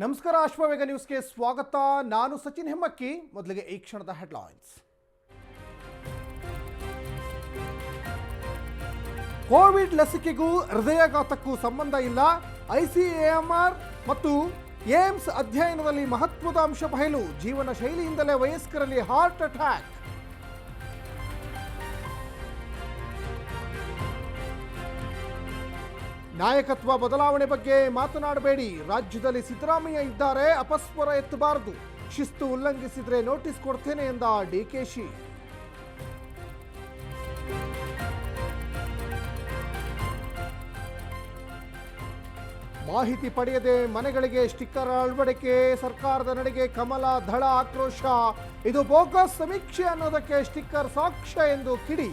ನಮಸ್ಕಾರ ಅಶ್ವವೇಗ ನ್ಯೂಸ್ಗೆ ಸ್ವಾಗತ. ನಾನು ಸಚಿನ್ ಹೆಮ್ಮಕ್ಕಿ. ಮೊದಲಿಗೆ ಈ ಕ್ಷಣದ ಹೆಡ್ಲೈನ್ಸ್. ಕೋವಿಡ್ ಲಸಿಕೆಗೂ ಹೃದಯಾಘಾತಕ್ಕೂ ಸಂಬಂಧ ಇಲ್ಲ. ಐಸಿಎಂಆರ್ ಮತ್ತು ಏಮ್ಸ್ ಅಧ್ಯಯನದಲ್ಲಿ ಮಹತ್ವದ ಅಂಶ ಬಯಲು ಜೀವನ ಶೈಲಿಯಿಂದಲೇ ವಯಸ್ಕರಲ್ಲಿ ಹಾರ್ಟ್ ಅಟ್ಯಾಕ್. ನಾಯಕತ್ವ ಬದಲಾವಣೆ ಬಗ್ಗೆ ಮಾತನಾಡಬೇಡಿ. ರಾಜ್ಯದಲ್ಲಿ ಸಿದ್ದರಾಮಯ್ಯ ಇದ್ದಾರೆ, ಅಪಸ್ವರ ಎತ್ತಬಾರದು. ಶಿಸ್ತು ಉಲ್ಲಂಘಿಸಿದ್ರೆ ನೋಟಿಸ್ ಕೊಡ್ತೇನೆ ಎಂದ ಡಿಕೆಶಿ ಮಾಹಿತಿ ಪಡೆಯದೆ ಮನೆಗಳಿಗೆ ಸ್ಟಿಕ್ಕರ್ ಅಳವಡಿಕೆ, ಸರ್ಕಾರದ ನಡೆಗೆ ಕಮಲ ದಳ ಆಕ್ರೋಶ. ಇದು ಬೋಗಸ್ ಸಮೀಕ್ಷೆ ಅನ್ನೋದಕ್ಕೆ ಸ್ಟಿಕ್ಕರ್ ಸಾಕ್ಷ್ಯ ಎಂದು ಕಿಡಿ.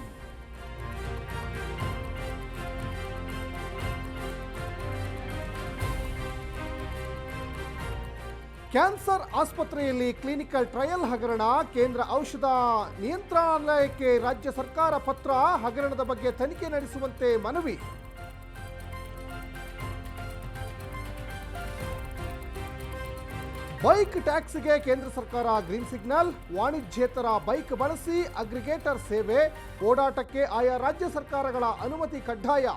ಕ್ಯಾನ್ಸರ್ ಆಸ್ಪತ್ರೆಯಲ್ಲಿ ಕ್ಲಿನಿಕಲ್ ಟ್ರಯಲ್ ಹಗರಣ, ಕೇಂದ್ರ ಔಷಧ ನಿಯಂತ್ರಣಾಲಯಕ್ಕೆ ರಾಜ್ಯ ಸರ್ಕಾರ ಪತ್ರ, ಹಗರಣದ ಬಗ್ಗೆ ತನಿಖೆ ನಡೆಸುವಂತೆ ಮನವಿ. ಬೈಕ್ ಟ್ಯಾಕ್ಸಿಗೆ ಕೇಂದ್ರ ಸರ್ಕಾರ ಗ್ರೀನ್ ಸಿಗ್ನಲ್, ವಾಣಿಜ್ಯೇತರ ಬೈಕ್ ಬಳಸಿ ಅಗ್ರಿಗೇಟರ್ ಸೇವೆ, ಓಡಾಟಕ್ಕೆ ಆಯಾ ರಾಜ್ಯ ಸರ್ಕಾರಗಳ ಅನುಮತಿ ಕಡ್ಡಾಯ.